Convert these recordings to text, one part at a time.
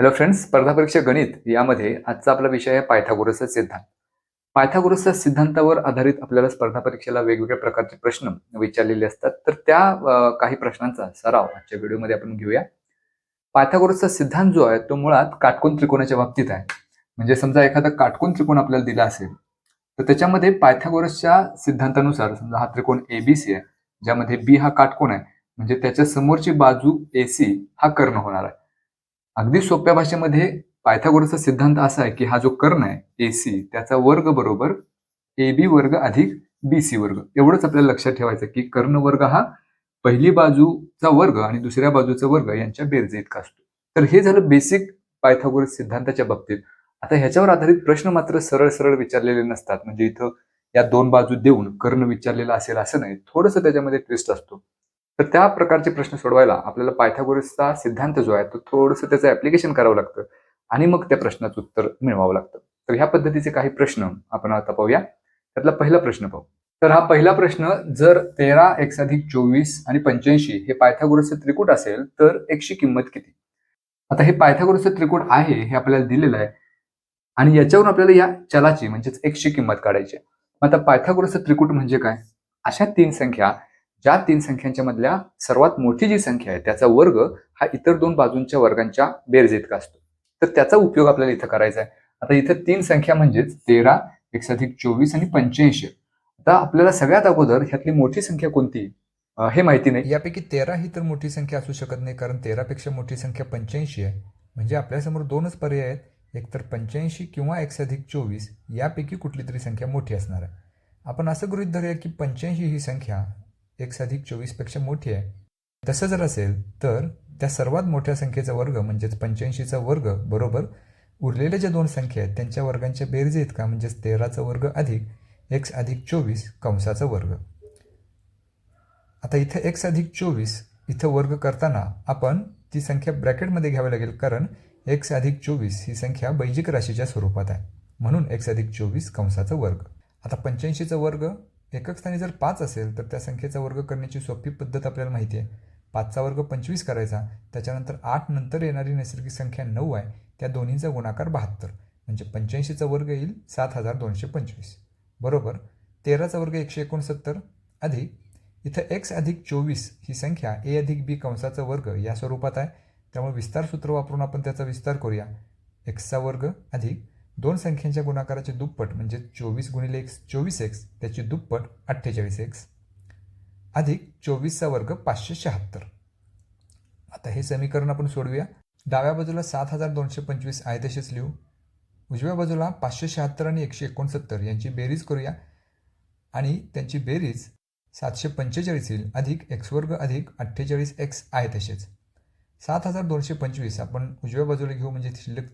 Hello friends स्पर्धा परीक्षा गणित यामध्ये आजचा आपला विषय आहे पायथागोरसचा सिद्धांत. पायथागोरसच्या सिद्धांतावर आधारित आपल्याला स्पर्धा परीक्षेला वेगवेगळ्या प्रकारचे प्रश्न विचारलेले असतात. तर त्या काही प्रश्नांचा सराव आजच्या व्हिडिओमध्ये आपण घेऊया. पायथागोरसचा सिद्धांत जो आहे तो मुळात काटकोन त्रिकोणाच्या बाबतीत आहे. म्हणजे समजा एखादा काटकोन त्रिकोण आपल्याला दिला असेल तर त्याच्यामध्ये पायथागोरसच्या सिद्धांतानुसार समजा हा त्रिकोण एबीसी आहे ज्यामध्ये बी हा काटकोन आहे म्हणजे त्याच्या समोरची बाजू एसी हा कर्ण होणार आहे. अगदी सोप्या भाषेमध्ये पायथागोरसचा सिद्धांत असा आहे की हा जो कर्ण आहे एसी त्याचा वर्ग बरोबर ए बी वर्ग अधिक बी सी वर्ग. एवढंच आपल्याला लक्षात ठेवायचं की कर्ण वर्ग हा पहिली बाजूचा वर्ग आणि दुसऱ्या बाजूचा वर्ग यांच्या बेरजे इतका असतो. तर हे झालं बेसिक पायथागोरस सिद्धांताच्या बाबतीत. आता ह्याच्यावर आधारित प्रश्न मात्र सरळ सरळ विचारलेले नसतात. म्हणजे इथं या दोन बाजू देऊन कर्ण विचारलेला असेल असं नाही. थोडंसं त्याच्यामध्ये ट्विस्ट असतो. तर त्या प्रकारचे प्रश्न सोडवायला आपल्याला पायथागोरसचा सिद्धांत जो आहे तो थोडंसं त्याचं ऍप्लिकेशन करावं लागतं आणि मग त्या प्रश्नाचं उत्तर मिळवावं लागतं. तर ह्या पद्धतीचे काही प्रश्न आपण आता पाहूया. त्यातला पहिला प्रश्न पाहू. तर हा पहिला प्रश्न जर तेरा एक्स अधिक चोवीस आणि पंच्याऐंशी हे पायथागोरसचं त्रिकूट असेल तर एकशी किंमत किती? आता हे पायथागोरसचं त्रिकूट आहे हे आपल्याला दिलेलं आहे. आणि याच्यावरून आपल्याला या चलाची म्हणजेच एकशी किंमत काढायची मग आता पायथागोरसचं त्रिकूट म्हणजे काय? अशा तीन संख्या ज्या तीन संख्यांच्या मधल्या सर्वात मोठी जी संख्या आहे त्याचा वर्ग हा इतर दोन बाजूंच्या वर्गांच्या बेरजे इतका असतो. तर त्याचा उपयोग आपल्याला इथं करायचा आहे. आता इथं तीन संख्या म्हणजेच तेरा एकशे अधिक चोवीस आणि पंच्याऐंशी. आता आपल्याला सगळ्यात अगोदर ह्यातली मोठी संख्या कोणती? हे माहिती नाही. यापैकी तेरा ही तर मोठी संख्या असू शकत नाही कारण तेरापेक्षा मोठी संख्या पंच्याऐंशी आहे. म्हणजे आपल्यासमोर दोनच पर्याय आहेत. एकतर पंच्याऐंशी किंवा एक्स अधिक चोवीस यापैकी कुठली तरी संख्या मोठी असणार आहे. आपण असं गृहीत धरूया की पंच्याऐंशी ही संख्या एक्स अधिक चोवीसपेक्षा मोठी आहे. तसं जर असेल तर त्या सर्वात मोठ्या संख्येचा वर्ग म्हणजेच पंच्याऐंशीचा वर्ग बरोबर उरलेल्या ज्या दोन संख्या आहेत त्यांच्या वर्गांच्या बेरजे इतका म्हणजेच तेराचा वर्ग अधिक एक्स अधिक चोवीस कंसाचा वर्ग. आता इथं एक्स अधिक चोवीस इथं वर्ग करताना आपण ती संख्या ब्रॅकेटमध्ये घ्यावी लागेल कारण एक्स अधिक चोवीस ही संख्या बैजिक राशीच्या स्वरूपात आहे. म्हणून एक्स अधिक चोवीस कंसाचा वर्ग. आता पंच्याऐंशीचा वर्ग एकक स्थानी जर पाच असेल तर त्या संख्येचा वर्ग करण्याची सोपी पद्धत आपल्याला माहिती आहे. पाचचा वर्ग पंचवीस करायचा त्याच्यानंतर आठ नंतर येणारी नैसर्गिक संख्या नऊ आहे त्या दोन्हीचा गुणाकार बहात्तर. म्हणजे पंच्याऐंशीचा वर्ग येईल सात हजार दोनशे पंचवीस. बरोबर? तेराचा वर्ग एकशे एकोणसत्तर अधिक इथं एक्स अधिक चोवीस ही संख्या ए अधिक बी कंसाचा वर्ग या स्वरूपात आहे. त्यामुळे विस्तार सूत्र वापरून आपण त्याचा विस्तार करूया. एक्सचा वर्ग अधिक दोन संख्यांच्या गुणाकाराचे दुप्पट म्हणजे चोवीस गुणिले एक्स चोवीस एक्स त्याची दुप्पट अठ्ठेचाळीस एक्स अधिक चोवीसचा वर्ग पाचशे शहात्तर. आता हे समीकरण आपण सोडवूया. डाव्या बाजूला सात हजार दोनशे पंचवीस आहे तसेच लिहू. उजव्या बाजूला पाचशे शहात्तर आणि एकशे एकोणसत्तर यांची बेरीज करूया. आणि त्यांची बेरीज सातशे पंचेचाळीस येईल अधिक एक्स वर्ग अधिक अठ्ठेचाळीस एक्स आहे तसेच सात हजार दोनशे पंचवीस आपण उजव्या बाजूला घेऊ म्हणजे शिल्लक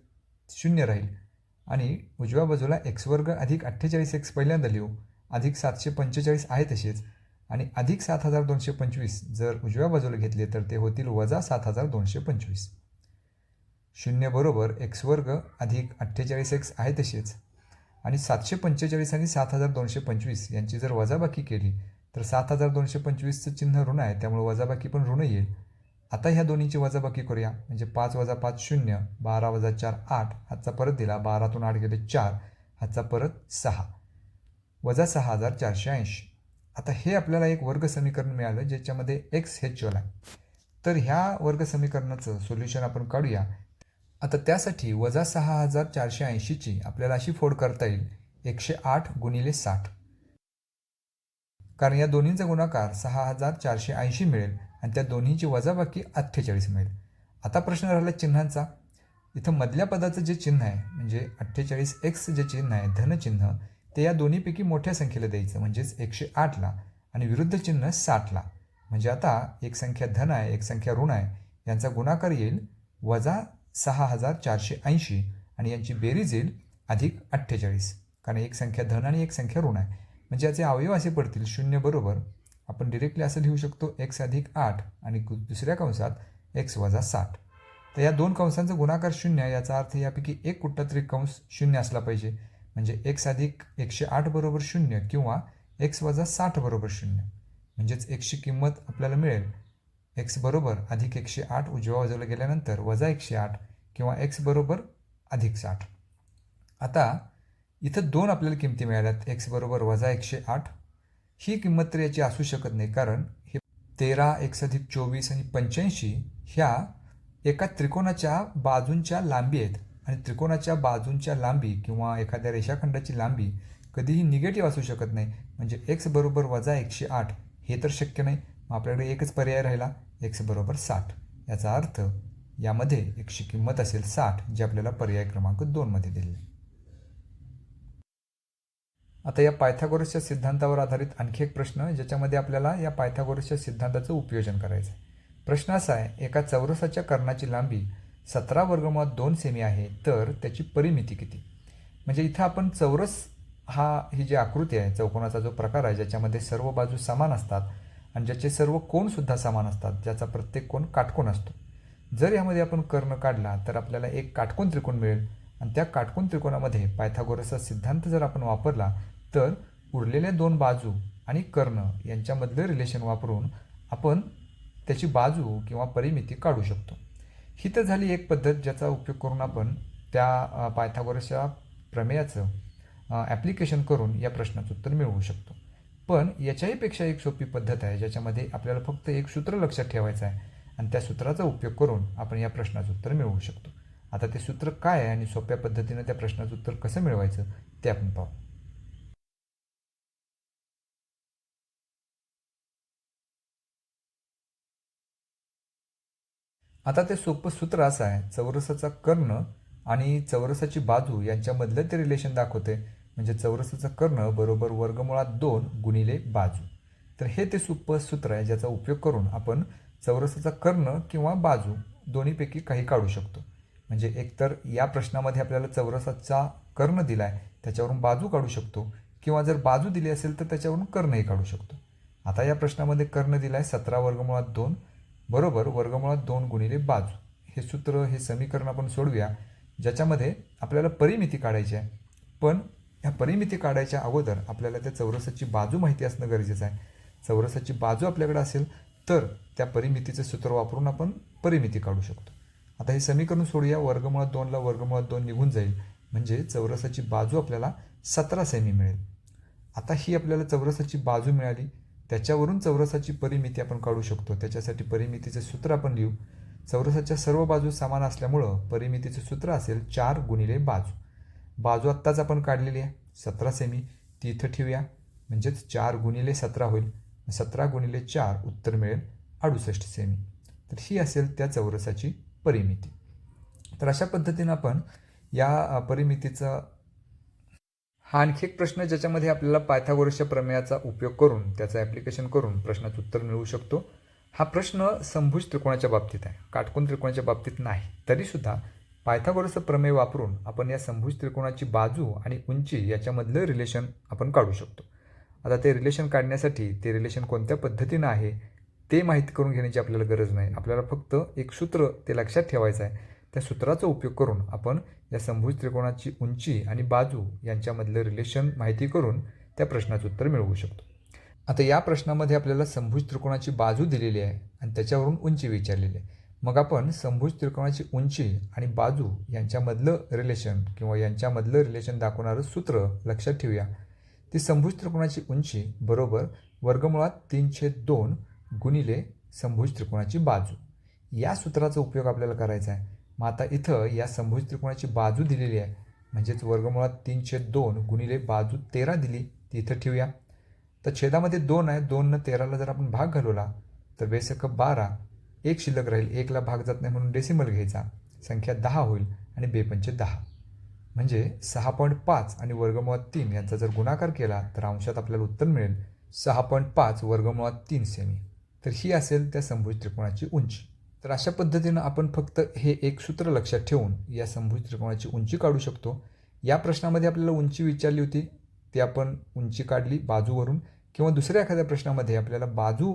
शून्य राहील. आणि उजव्या बाजूला एक्स वर्ग अधिक अठ्ठेचाळीस एक्स पहिल्यांदा लिहू. अधिक सातशे पंचेचाळीस आहे तसेच. आणि अधिक सात हजार दोनशे पंचवीस जर उजव्या बाजूला घेतले तर ते होतील वजा सात हजार दोनशे पंचवीस. शून्य बरोबर एक्स वर्ग अधिक अठ्ठेचाळीस एक्स आहे तसेच. आणि सातशे पंचेचाळीस आणि सात हजार दोनशे पंचवीस यांची जर वजाबाकी केली तर सात हजार दोनशे पंचवीसचं चिन्ह ऋण आहे त्यामुळे वजाबाकी पण ऋण येईल. आता ह्या दोन्हीची वजाबाकी करूया. म्हणजे पाच वजा पाच शून्य बारा वजा चार आठ हातचा परत दिला. बारातून आठ गेले चार हातचा परत सहा. वजा सहा हजार चारशे ऐंशी. आता हे आपल्याला एक वर्ग समीकरण मिळालं ज्याच्यामध्ये एक्स हे चल आहे. तर ह्या वर्ग समीकरणाचं सोल्युशन आपण काढूया. आता त्यासाठी वजा सहा हजार चारशे ऐंशीची आपल्याला अशी फोड करता येईल. एकशे आठ गुणिले साठ. कारण या दोन्हींचा गुणाकार सहा हजार चारशे ऐंशी मिळेल. आणि त्या दोन्हीची वजाबाकी अठ्ठेचाळीस मिळेल. आता प्रश्न राहिला चिन्हांचा. इथं मधल्या पदाचं जे चिन्ह आहे म्हणजे अठ्ठेचाळीस एक्स जे चिन्ह आहे धनचिन्ह ते या दोन्हीपैकी मोठ्या संख्येला द्यायचं म्हणजेच एकशे आठला आणि विरुद्ध चिन्ह साठला म्हणजे आता एक संख्या धन आहे एक संख्या ऋण आहे यांचा गुणाकार येईल वजा सहा हजार चारशे ऐंशी आणि यांची बेरीज येईल अधिक अठ्ठेचाळीस. कारण एक संख्या धन आणि एक संख्या ऋण आहे. म्हणजे याचे अवयव असे पडतील शून्य बरोबर. आपण डिरेक्टली असं लिहू शकतो एक्स अधिक आठ आणि दुसऱ्या कंसात एक्स वजा साठ तर या दोन कंसांचा गुणाकार शून्य याचा अर्थ यापैकी एक कुठला तरी कंस शून्य असला पाहिजे. म्हणजे एक्स अधिक एकशे आठ बरोबर शून्य किंवा एक्स वजा साठ बरोबर शून्य. म्हणजेच एक्सची किंमत आपल्याला मिळेल. एक्स बरोबर अधिक एकशे आठ उजव्या बाजूला गेल्यानंतर वजा एकशे आठ किंवा एक्स बरोबर अधिक साठ. आता इथं दोन आपल्याला किमती मिळाल्यात. एक्स बरोबर वजा एकशे आठ ही किंमत तर याची असू शकत नाही कारण हे तेरा एक्स अधिक चोवीस आणि पंच्याऐंशी ह्या एका त्रिकोणाच्या बाजूंच्या लांबी आहेत. आणि त्रिकोणाच्या बाजूंच्या लांबी किंवा एखाद्या रेषाखंडाची लांबी कधीही निगेटिव्ह असू शकत नाही. म्हणजे एक्स बरोबर वजा एकशे आठ हे तर शक्य नाही. मग आपल्याकडे एकच पर्याय राहिला एक्स बरोबर साठ. याचा अर्थ यामध्ये एकशे किंमत असेल साठ जी आपल्याला पर्याय क्रमांक दोनमध्ये दिले आहे. आता या पायथागोरसच्या सिद्धांतावर आधारित आणखी एक प्रश्न ज्याच्यामध्ये आपल्याला या पायथागोरसच्या सिद्धांताचं उपयोजन करायचं आहे प्रश्न असा आहे एका चौरसाच्या कर्णाची लांबी सतरा वर्गमुळात दोन सेमी आहे तर त्याची परिमिती किती? म्हणजे इथं आपण चौरस हा ही जी आकृती आहे चौकोनाचा जो प्रकार आहे ज्याच्यामध्ये सर्व बाजू समान असतात आणि ज्याचे सर्व कोणसुद्धा समान असतात ज्याचा प्रत्येक कोण काटकोण असतो. जर यामध्ये आपण कर्ण काढला तर आपल्याला एक काटकोन त्रिकोण मिळेल. आणि त्या काटकोन त्रिकोणामध्ये पायथागोरसचा सिद्धांत जर आपण वापरला तर उरलेल्या दोन बाजू आणि कर्ण यांच्यामधलं रिलेशन वापरून आपण त्याची बाजू किंवा परिमिती काढू शकतो. ही तर झाली एक पद्धत ज्याचा उपयोग करून आपण त्या पायथागोरसच्या प्रमेयाचं ॲप्लिकेशन करून या प्रश्नाचं उत्तर मिळवू शकतो. पण याच्याहीपेक्षा एक सोपी पद्धत आहे ज्याच्यामध्ये आपल्याला फक्त एक सूत्र लक्षात ठेवायचं आहे आणि त्या सूत्राचा उपयोग करून आपण या प्रश्नाचं उत्तर मिळवू शकतो. आता ते सूत्र काय आहे आणि सोप्या पद्धतीनं त्या प्रश्नाचं उत्तर कसं मिळवायचं ते आपण पाहू. आता ते सोपं सूत्र असं आहे. चौरसाचा कर्ण आणि चौरसाची बाजू यांच्यामधलं ते रिलेशन दाखवते. म्हणजे चौरसाचं कर्ण बरोबर वर्गमुळात दोन गुणिले बाजू. तर हे ते सोपं सूत्र आहे ज्याचा उपयोग करून आपण चौरसाचा कर्ण किंवा बाजू दोन्हीपैकी काही काढू शकतो. म्हणजे एकतर या प्रश्नामध्ये आपल्याला चौरसाचा कर्ण दिला आहे त्याच्यावरून बाजू काढू शकतो. किंवा जर बाजू दिली असेल तर त्याच्यावरून कर्णही काढू शकतो. आता या प्रश्नामध्ये कर्ण दिला आहे सतरा वर्गमुळात दोन बरोबर वर्गमुळात दोन गुणिले बाजू. हे सूत्र हे समीकरण आपण सोडूया ज्याच्यामध्ये आपल्याला परिमिती काढायची आहे. पण ह्या परिमिती काढायच्या अगोदर आपल्याला त्या चौरसाची बाजू माहिती असणं गरजेचं आहे. चौरसाची बाजू आपल्याकडे असेल तर त्या परिमितीचं सूत्र वापरून आपण परिमिती काढू शकतो. आता हे समीकरण सोडूया वर्गमुळात दोनला वर्गमुळात दोन निघून जाईल. म्हणजे चौरसाची बाजू आपल्याला सतरा सेमी मिळेल. आता ही आपल्याला चौरसाची बाजू मिळाली. त्याच्यावरून चौरसाची परिमिती आपण काढू शकतो. त्याच्यासाठी परिमितीचे सूत्र आपण लिहू. चौरसाच्या सर्व बाजू समान असल्यामुळं परिमितीचे सूत्र असेल चार गुणिले बाजू. बाजू आत्ताच आपण काढलेली आहे. सतरा सेमी. ती इथं ठेवूया. म्हणजेच चार गुणिले सतरा होईल. सतरा गुणिले चार उत्तर मिळेल अडुसष्ट सेमी. तर ही असेल त्या चौरसाची परिमिती. तर अशा पद्धतीनं आपण या परिमितीचं हा आणखी एक प्रश्न ज्याच्यामध्ये आपल्याला पायथागोरसच्या प्रमेयाचा उपयोग करून त्याचं ॲप्लिकेशन करून प्रश्नाचं उत्तर मिळवू शकतो. हा प्रश्न संभुज त्रिकोणाच्या बाबतीत आहे. काटकोन त्रिकोणाच्या बाबतीत नाही. तरीसुद्धा पायथागोरसचं प्रमेय वापरून आपण या संभुज त्रिकोणाची बाजू आणि उंची याच्यामधलं रिलेशन आपण काढू शकतो. आता ते रिलेशन काढण्यासाठी ते रिलेशन कोणत्या पद्धतीनं आहे ते माहिती करून घेण्याची आपल्याला गरज नाही. आपल्याला फक्त एक सूत्र ते लक्षात ठेवायचं आहे. त्या सूत्राचा उपयोग करून आपण या संभुज त्रिकोणाची उंची आणि बाजू यांच्यामधलं रिलेशन माहिती करून त्या प्रश्नाचं उत्तर मिळवू शकतो. आता या प्रश्नामध्ये आपल्याला संभुज त्रिकोणाची बाजू दिलेली आहे आणि त्याच्यावरून उंची विचारलेली आहे. मग आपण संभुज त्रिकोणाची उंची आणि बाजू यांच्यामधलं रिलेशन किंवा यांच्यामधलं रिलेशन दाखवणारं सूत्र लक्षात ठेवूया. ती संभुज त्रिकोणाची उंची बरोबर वर्गमुळात तीनशे दोन गुणिले संभुज त्रिकोणाची बाजू. या सूत्राचा उपयोग आपल्याला करायचा आहे. मग आता इथं या समभुज त्रिकोणाची बाजू दिलेली आहे. म्हणजेच वर्गमुळात तीनशे दोन गुणिले बाजू तेरा दिली ती इथं ठेवूया. तर छेदामध्ये दोन आहे दोननं तेराला जर आपण भाग घालवला तर बेसक बारा एक शिल्लक राहील एकला भाग जात नाही म्हणून डेसिमल घ्यायचा. संख्या दहा होईल आणि बेपंचे दहा. म्हणजे सहा पॉईंट पाच आणि वर्गमुळात तीन यांचा जर गुणाकार केला तर अंशात आपल्याला उत्तर मिळेल सहा पॉईंट पाच वर्गमुळात तीन सेमी. तर ही असेल त्या समभुज त्रिकोणाची उंची. तर अशा पद्धतीनं आपण फक्त हे एक सूत्र लक्षात ठेवून या समभुज त्रिकोणाची उंची काढू शकतो. या प्रश्नामध्ये आपल्याला उंची विचारली होती ती आपण उंची काढली बाजूवरून किंवा दुसऱ्या एखाद्या प्रश्नामध्ये आपल्याला बाजू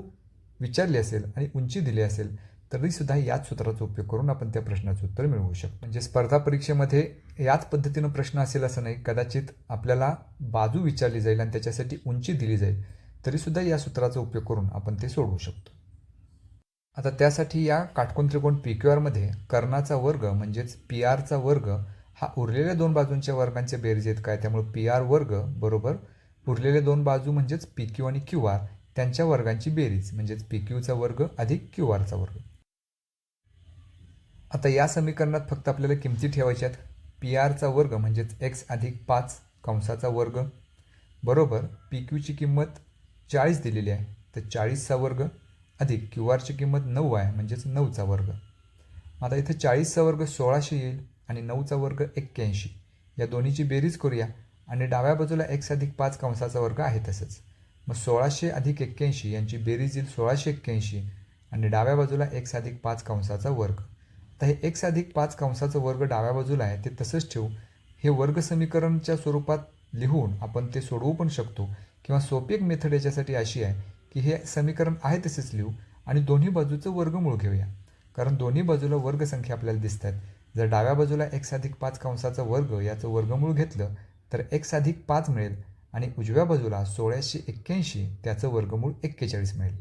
विचारली असेल आणि उंची दिली असेल तरीसुद्धा याच सूत्राचा उपयोग करून आपण त्या प्रश्नाचं उत्तर मिळवू शकतो. म्हणजे स्पर्धा परीक्षेमध्ये याच पद्धतीनं प्रश्न असेल असं नाही कदाचित आपल्याला बाजू विचारली जाईल आणि त्याच्यासाठी उंची दिली जाईल तरीसुद्धा या सूत्राचा उपयोग करून आपण ते सोडवू शकतो. आता त्यासाठी या काटकोन त्रिकोण पी क्यू आरमध्ये कर्णाचा वर्ग म्हणजेच पी आरचा वर्ग हा उरलेल्या दोन बाजूंच्या वर्गांचे बेरीज आहेत काय? त्यामुळे पी आर वर्ग बरोबर उरलेले दोन बाजू म्हणजेच पी क्यू आणि क्यू आर त्यांच्या वर्गांची बेरीज म्हणजेच पी क्यूचा वर्ग अधिक क्यू आरचा वर्ग. आता या समीकरणात फक्त आपल्याला किमती ठेवायच्या आहेत. पी आरचा वर्ग म्हणजेच एक्स अधिक पाच कंसाचा वर्ग बरोबर पी क्यूची किंमत चाळीस दिलेली आहे. तर चाळीसचा वर्ग अधिक क्यू आरची किंमत नऊ आहे म्हणजेच नऊचा वर्ग. आता इथं चाळीसचा वर्ग सोळाशे येईल आणि नऊचा वर्ग एक्क्याऐंशी. या दोन्हीची बेरीज करूया आणि डाव्या बाजूला एक्स अधिक पाच कंसाचा वर्ग आहे तसंच. मग सोळाशे अधिक एक्क्याऐंशी यांची बेरीज येईल सोळाशे एक्क्याऐंशी आणि डाव्या बाजूला एक्स अधिक पाच कंसाचा वर्ग. आता हे एक्स अधिक पाच कंसाचं वर्ग डाव्या बाजूला आहे ते तसंच ठेवू. हे वर्ग समीकरणच्या स्वरूपात लिहून आपण ते सोडवू पण शकतो. किंवा सोपी एक मेथड याच्यासाठी अशी आहे की हे समीकरण आहे तसेच लिहू आणि दोन्ही बाजूचं वर्गमूळ घेऊया. कारण दोन्ही बाजूला वर्गसंख्या आपल्याला दिसत आहेत जर डाव्या बाजूला एक्स अधिक पाच कंसाचा वर्ग याचं वर्गमूळ घेतलं तर एक्स अधिक पाच मिळेल आणि उजव्या बाजूला सोळाशे एक्क्याऐंशी त्याचं वर्गमूळ एक्केचाळीस मिळेल.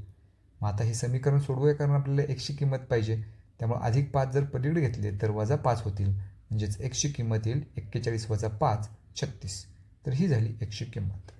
मग आता हे समीकरण सोडवूया कारण आपल्याला एकशी किंमत पाहिजे. त्यामुळे अधिक पाच जर पलीकडे घेतले तर वजा पाच होतील. म्हणजेच एकशे किंमत येईल एक्केचाळीस वजा पाच छत्तीस. तर ही झाली एकशे किंमत.